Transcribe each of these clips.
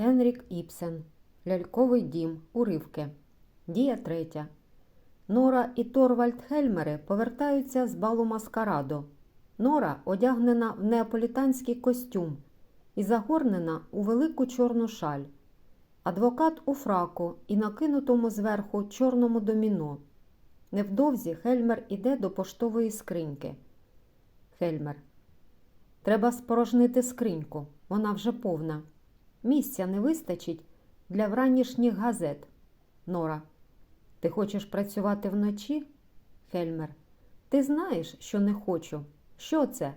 Генрік Іпсен. Ляльковий дім. Уривки. Дія третя. Нора і Торвальд Хельмери повертаються з балу маскарадо. Нора одягнена в неаполітанський костюм і загорнена у велику чорну шаль. Адвокат у фраку і накинутому зверху чорному доміно. Невдовзі Хельмер іде до поштової скриньки. Хельмер. Треба спорожнити скриньку. Вона вже повна. Місця не вистачить для вранішніх газет. Нора. Ти хочеш працювати вночі? Хельмер. Ти знаєш, що не хочу. Що це?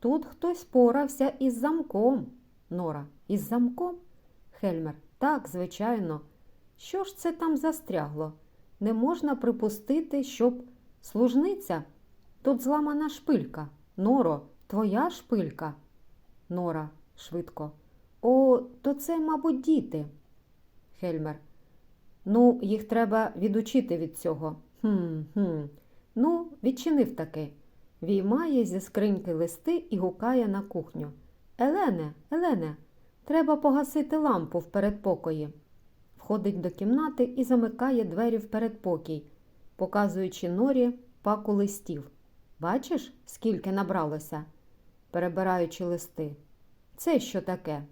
Тут хтось порався із замком. Нора. Із замком? Хельмер. Так, звичайно. Що ж це там застрягло? Не можна припустити, щоб служниця. Тут зламана шпилька. Норо, твоя шпилька. Нора швидко. О, то це, мабуть, діти. Хельмер. Ну, їх треба відучити від цього. Хм, хм. Ну, відчинив таки. Віймає зі скриньки листи і гукає на кухню. Елене, Елене, треба погасити лампу в передпокої. Входить до кімнати і замикає двері в передпокій, показуючи норі паку листів. Бачиш, скільки набралося? перебираючи листи. Це що таке?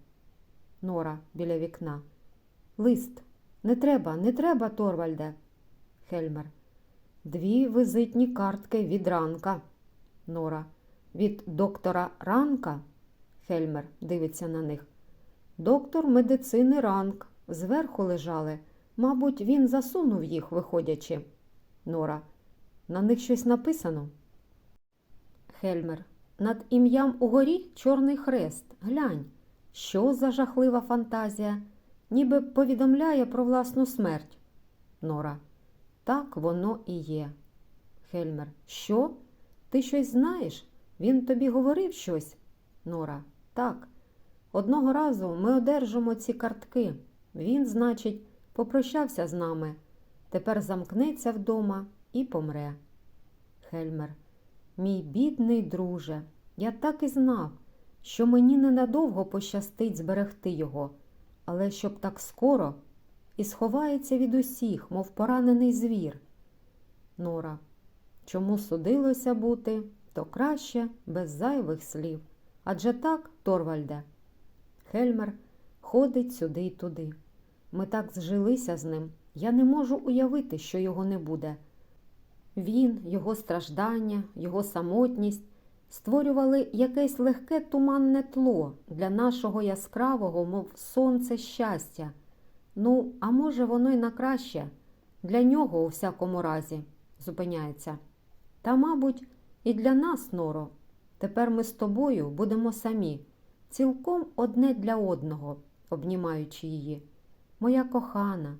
Нора біля вікна. Лист. Не треба, не треба, Торвальде. Хельмер. Дві визитні картки від ранка. Нора. Від доктора Ранка. Хельмер дивиться на них. Доктор медицини ранк. Зверху лежали. Мабуть, він засунув їх, виходячи. Нора. На них щось написано. Хельмер. Над ім'ям угорі чорний хрест. Глянь, що за жахлива фантазія, ніби повідомляє про власну смерть. Нора. Так воно і є. Хельмер. Що? Ти щось знаєш? Він тобі говорив щось? Нора. Так. Одного разу ми одержимо ці картки. Він, значить, попрощався з нами. Тепер замкнеться вдома і помре. Хельмер. Мій бідний друже, я так і знав, що мені ненадовго пощастить зберегти його, але щоб так скоро і сховається від усіх, мов поранений звір. Нора. Чому судилося бути, то краще без зайвих слів. Адже так, Торвальде. Хельмер ходить сюди й туди. Ми так зжилися з ним. Я не можу уявити, що його не буде. Він, його страждання, його самотність створювали якесь легке туманне тло для нашого яскравого, мов сонце щастя. Ну, а може, воно й на краще, для нього у всякому разі, зупиняється. Та, мабуть, і для нас, Норо. Тепер ми з тобою будемо самі, цілком одне для одного, обнімаючи її. Моя кохана.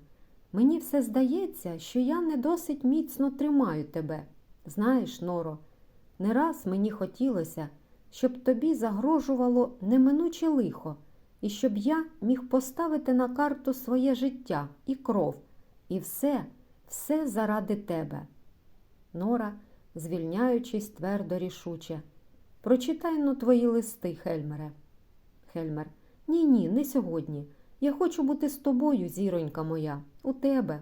Мені все здається, що я не досить міцно тримаю тебе. Знаєш, Норо, не раз мені хотілося, щоб тобі загрожувало неминуче лихо, і щоб я міг поставити на карту своє життя і кров, і все, все заради тебе. Нора, звільняючись твердо рішуче. Прочитай ну твої листи, Хельмере. Хельмер. Ні, ні, не сьогодні. Я хочу бути з тобою, зіронька моя, у тебе.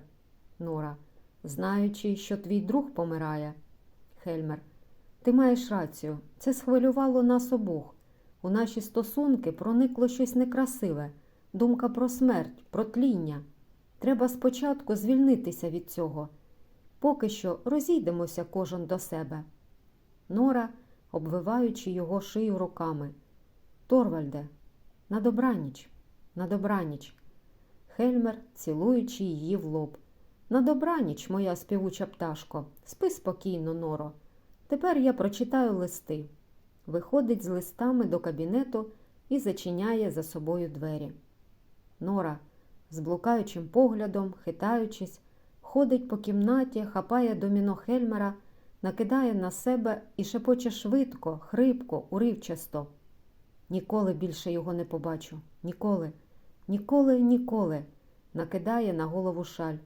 Нора, знаючи, що твій друг помирає. Хельмер, ти маєш рацію. Це схвилювало нас обох. У наші стосунки проникло щось некрасиве, думка про смерть, про тління. Треба спочатку звільнитися від цього. Поки що розійдемося кожен до себе. Нора, обвиваючи його шию руками. Торвальде, на добраніч. На добраніч. Хельмер, цілуючи її в лоб. На добраніч, моя співуча пташко, спи спокійно, Норо. Тепер я прочитаю листи. Виходить з листами до кабінету і зачиняє за собою двері. Нора, з блукаючим поглядом, хитаючись, ходить по кімнаті, хапає доміно Хельмера, накидає на себе і шепоче швидко, хрипко, уривчасто. Ніколи більше його не побачу. Ніколи, ніколи, ніколи, накидає на голову шаль.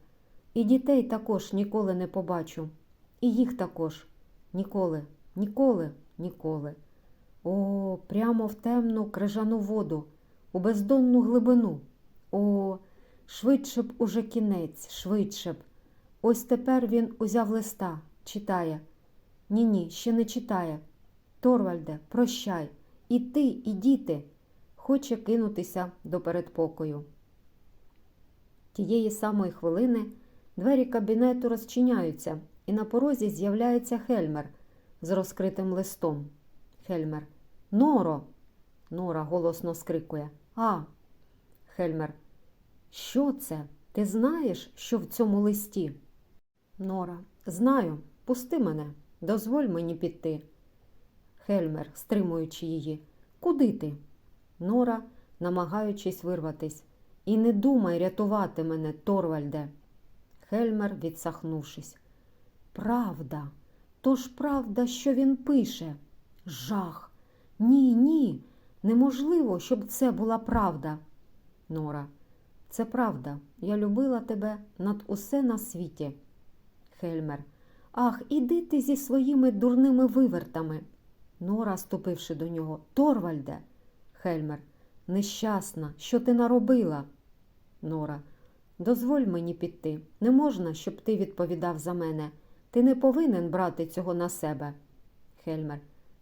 І дітей також ніколи не побачу. І їх також. Ніколи, ніколи, ніколи. О, прямо в темну крижану воду, у бездонну глибину, О, швидше б уже кінець, швидше б. Ось тепер він узяв листа, читає. Ні, ні, ще не читає. Торвальде, прощай, і ти, і діти. Хоче кинутися до передпокою. Тієї самої хвилини двері кабінету розчиняються, і на порозі з'являється Хельмер з розкритим листом. Хельмер. Норо. Нора голосно скрикує. А. Хельмер. Що це? Ти знаєш, що в цьому листі? Нора. Знаю. Пусти мене. Дозволь мені піти. Хельмер, стримуючи її. Куди ти? Нора, намагаючись вирватись. І не думай рятувати мене, Торвальде. Хельмер, відсахнувшись. Правда, то ж правда, що він пише. Жах. Ні, ні. Неможливо, щоб це була правда. Нора. Це правда. Я любила тебе над усе на світі. Хельмер. Ах, іди ти зі своїми дурними вивертами. Нора, ступивши до нього. Торвальде. Хельмер. Нещасна, що ти наробила? Нора. Дозволь мені піти. Не можна, щоб ти відповідав за мене. Ти не повинен брати цього на себе. Хельмер.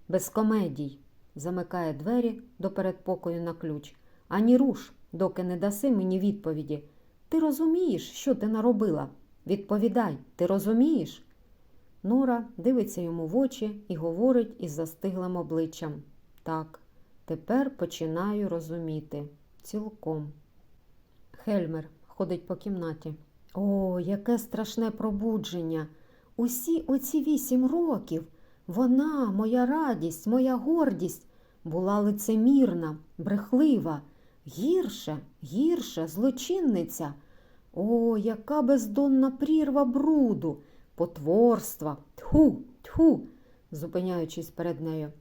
Без комедій. Замикає двері до передпокою на ключ. Ані руш, доки не даси мені відповіді. Ти розумієш, що ти наробила? Відповідай, ти розумієш? Нора дивиться йому в очі і говорить із застиглим обличчям. Так, тепер починаю розуміти. Цілком. Хельмер ходить по кімнаті. О, яке страшне пробудження! Усі оці вісім років вона, моя радість, моя гордість, була лицемірна, брехлива, гірше, гірше, злочинниця. О, яка бездонна прірва бруду, потворства, тьху, тьху, зупиняючись перед нею.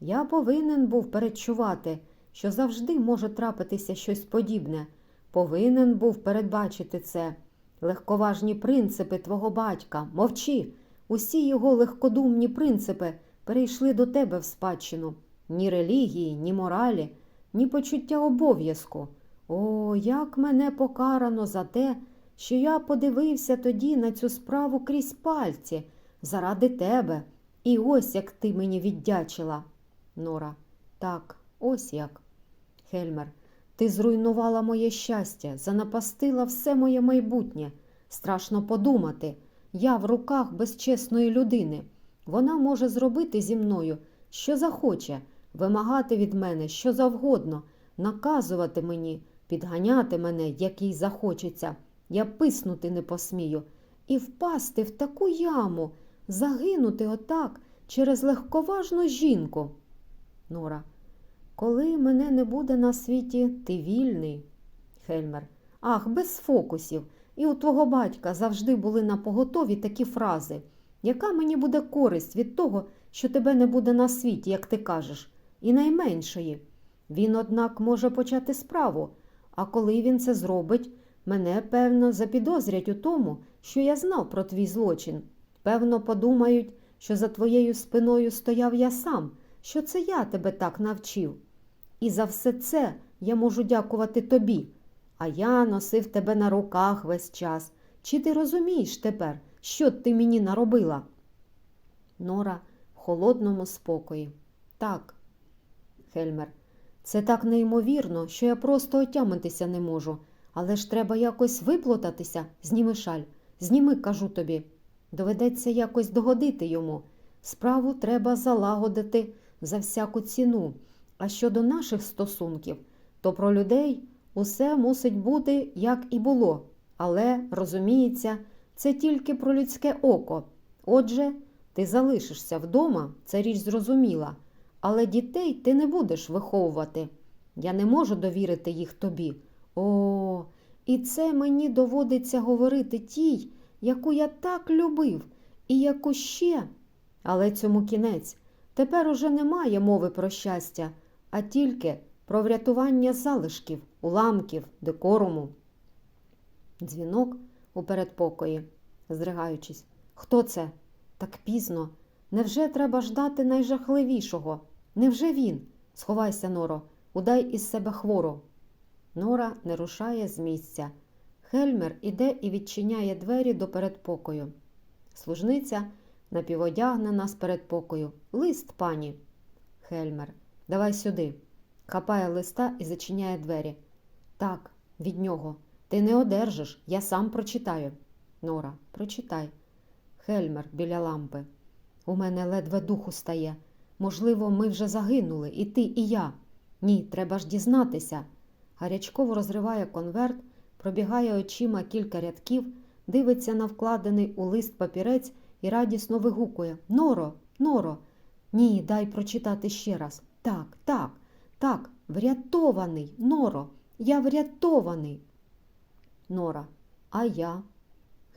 Я повинен був передчувати, що завжди може трапитися щось подібне. Повинен був передбачити це. Легковажні принципи твого батька, мовчи. Усі його легкодумні принципи перейшли до тебе в спадщину. Ні релігії, ні моралі, ні почуття обов'язку. О, як мене покарано за те, що я подивився тоді на цю справу крізь пальці, заради тебе. І ось як ти мені віддячила. Нора. Так, ось як. Хельмер. Ти зруйнувала моє щастя, занапастила все моє майбутнє. Страшно подумати. Я в руках безчесної людини. Вона може зробити зі мною, що захоче, вимагати від мене що завгодно, наказувати мені, підганяти мене, як їй захочеться. Я писнути не посмію. І впасти в таку яму, загинути отак через легковажну жінку. Нора. Коли мене не буде на світі, ти вільний. Хельмер. Ах, без фокусів. І у твого батька завжди були на поготові такі фрази. Яка мені буде користь від того, що тебе не буде на світі, як ти кажеш, і найменшої. Він, однак, може почати справу, а коли він це зробить, мене, певно, запідозрять у тому, що я знав про твій злочин. Певно, подумають, що за твоєю спиною стояв я сам, що це я тебе так навчив. І за все це я можу дякувати тобі. А я носив тебе на руках весь час. Чи ти розумієш тепер, що ти мені наробила? Нора в холодному спокої. Так, Хельмер, це так неймовірно, що я просто отямитися не можу. Але ж треба якось виплутатися. Зніми шаль. Зніми, кажу тобі. Доведеться якось догодити йому. Справу треба залагодити за всяку ціну. А щодо наших стосунків, то про людей усе мусить бути, як і було. Але, розуміється, це тільки про людське око. Отже, ти залишишся вдома, це річ зрозуміла, але дітей ти не будеш виховувати. Я не можу довірити їх тобі. О, і це мені доводиться говорити тій, яку я так любив, і яку ще. Але цьому кінець. Тепер уже немає мови про щастя, а тільки про врятування залишків, уламків, декоруму. Дзвінок у передпокої, здригаючись. Хто це? Так пізно. Невже треба ждати найжахливішого? Невже він? Сховайся, Норо, удай із себе хвору. Нора не рушає з місця. Хельмер іде і відчиняє двері до передпокою. Служниця напіводягнена з передпокою. Лист, пані. Хельмер. Давай сюди. Хапає листа і зачиняє двері. Так, від нього. Ти не одержиш, я сам прочитаю. Нора, прочитай. Хельмер біля лампи. У мене ледве духу стає. Можливо, ми вже загинули, і ти, і я. Ні, треба ж дізнатися. Гарячково розриває конверт, пробігає очима кілька рядків, дивиться на вкладений у лист папірець і радісно вигукує Норо, Норо. Ні, дай прочитати ще раз. Так, так, так, врятований, Норо, я врятований. Нора. А я?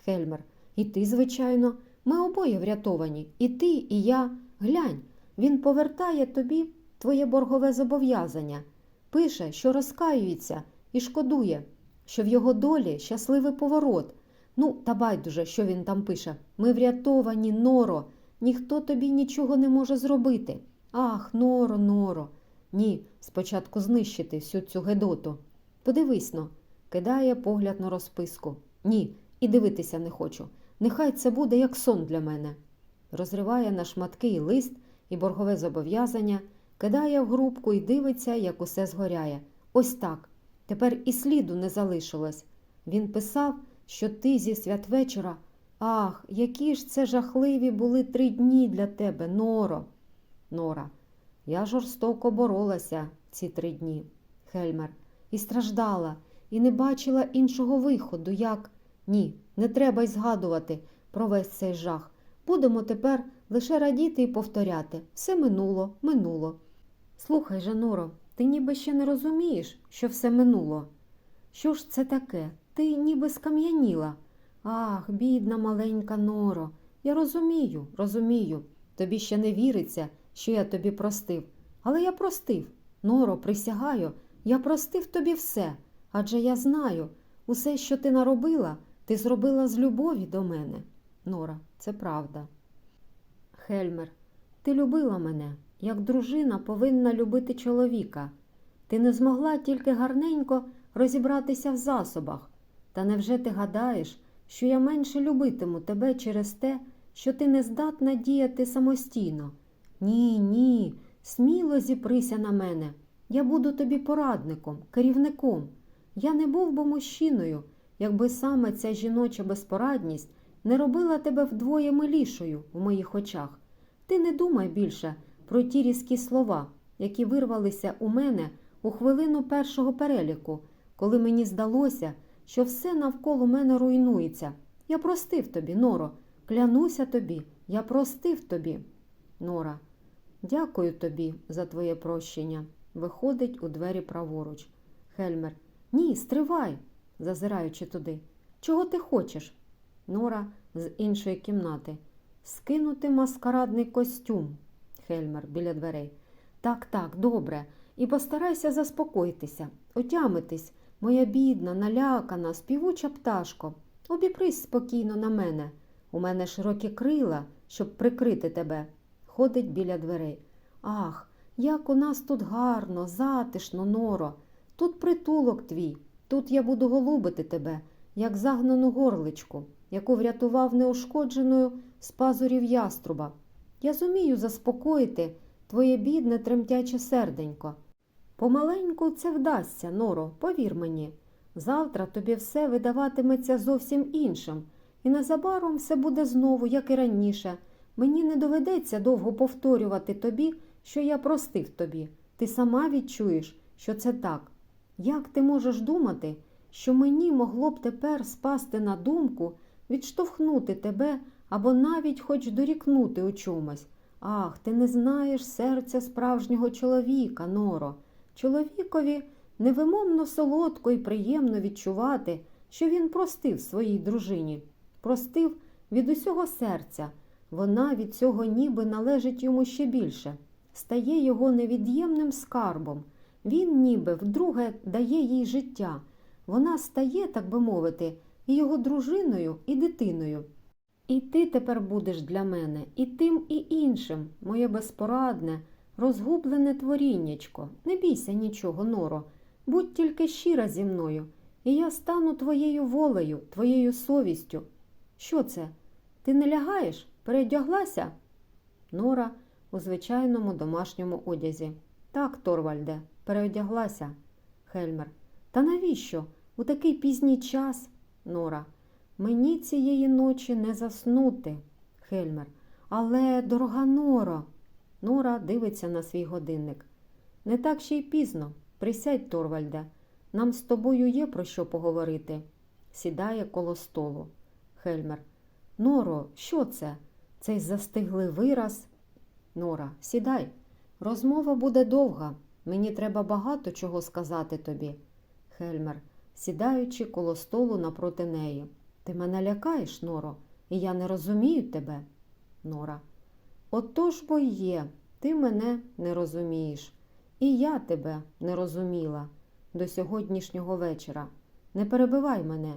Хельмер. І ти, звичайно, ми обоє врятовані. І ти, і я. Глянь, він повертає тобі твоє боргове зобов'язання. Пише, що розкаюється і шкодує, що в його долі щасливий поворот. Ну, та байдуже, що він там пише. Ми врятовані, Норо. Ніхто тобі нічого не може зробити. Ах, Норо, Норо. Ні, спочатку знищити всю цю гедоту. Подивись но, кидає погляд на розписку. Ні, і дивитися не хочу. Нехай це буде як сон для мене. Розриває на шматки і лист, і боргове зобов'язання, кидає в грубку і дивиться, як усе згоряє. Ось так. Тепер і сліду не залишилось. Він писав, що ти зі святвечора. Ах, які ж це жахливі були три дні для тебе, Норо. Нора. Я жорстоко боролася ці три дні. Хельмер. І страждала, і не бачила іншого виходу, як. Ні, не треба й згадувати про весь цей жах. Будемо тепер лише радіти і повторяти все минуло, минуло. Слухай же, Норо, ти ніби ще не розумієш, що все минуло. Що ж це таке? Ти ніби скам'яніла. Ах, бідна маленька Норо. Я розумію, розумію. Тобі ще не віриться, що я тобі простив. Але я простив. Норо, присягаю, я простив тобі все. Адже я знаю, усе, що ти наробила, ти зробила з любові до мене. Нора, це правда. Хельмер, ти любила мене, як дружина повинна любити чоловіка. Ти не змогла тільки гарненько розібратися в засобах. Та невже ти гадаєш, що я менше любитиму тебе через те, що ти не здатна діяти самостійно? Ні, ні, сміло зіприся на мене. Я буду тобі порадником, керівником. Я не був би мужчиною, якби саме ця жіноча безпорадність не робила тебе вдвоє милішою у моїх очах. Ти не думай більше про ті різкі слова, які вирвалися у мене у хвилину першого переліку, коли мені здалося, що все навколо мене руйнується. Я простив тобі, Норо, клянуся тобі, я простив тобі. Нора, дякую тобі за твоє прощення. Виходить у двері праворуч. Хельмер. Ні, стривай, зазираючи туди. Чого ти хочеш? Нора з іншої кімнати. Скинути маскарадний костюм. Хельмер біля дверей. Так, так, добре. І постарайся заспокоїтися, отямитись, моя бідна, налякана, співуча пташко. Обіпрись спокійно на мене. У мене широкі крила, щоб прикрити тебе. Ходить біля дверей. Ах, як у нас тут гарно, затишно, норо. Тут притулок твій, тут я буду голубити тебе, як загнану горличку, яку врятував неушкодженою з пазурів яструба. Я зумію заспокоїти твоє бідне тремтяче серденько. Помаленьку це вдасться, Норо, повір мені. Завтра тобі все видаватиметься зовсім іншим, і незабаром все буде знову, як і раніше. Мені не доведеться довго повторювати тобі, що я простив тобі. Ти сама відчуєш, що це так. Як ти можеш думати, що мені могло б тепер спасти на думку, відштовхнути тебе або навіть хоч дорікнути у чомусь? Ах, ти не знаєш серця справжнього чоловіка, Норо. Чоловікові невимовно солодко і приємно відчувати, що він простив своїй дружині, простив від усього серця. Вона від цього ніби належить йому ще більше, стає його невід'ємним скарбом. Він ніби вдруге дає їй життя. Вона стає, так би мовити, і його дружиною, і дитиною. І ти тепер будеш для мене, і тим, і іншим, моє безпорадне, розгублене творіннячко. Не бійся нічого, Норо. Будь тільки щира зі мною, і я стану твоєю волею, твоєю совістю. Що це? Ти не лягаєш? Передяглася? Нора у звичайному домашньому одязі. Так, Торвальде, переодяглася. Хельмер. Та навіщо? У такий пізній час. Нора. Мені цієї ночі не заснути. Хельмер. Але, дорога Норо. Нора дивиться на свій годинник. Не так ще й пізно. Присядь, Торвальде. Нам з тобою є про що поговорити. Сідає коло столу. Хельмер. Норо, що це? Цей застиглий вираз. Нора, сідай. Розмова буде довга. Мені треба багато чого сказати тобі. Хельмер, сідаючи коло столу напроти неї. Ти мене лякаєш, Норо, і я не розумію тебе. Нора. Отож бо є, ти мене не розумієш. І я тебе не розуміла до сьогоднішнього вечора. Не перебивай мене,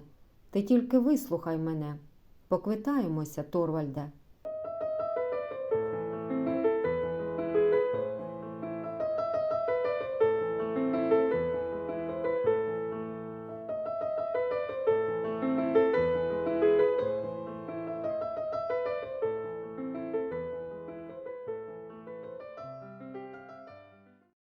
ти тільки вислухай мене. Поквитаємося, Торвальде.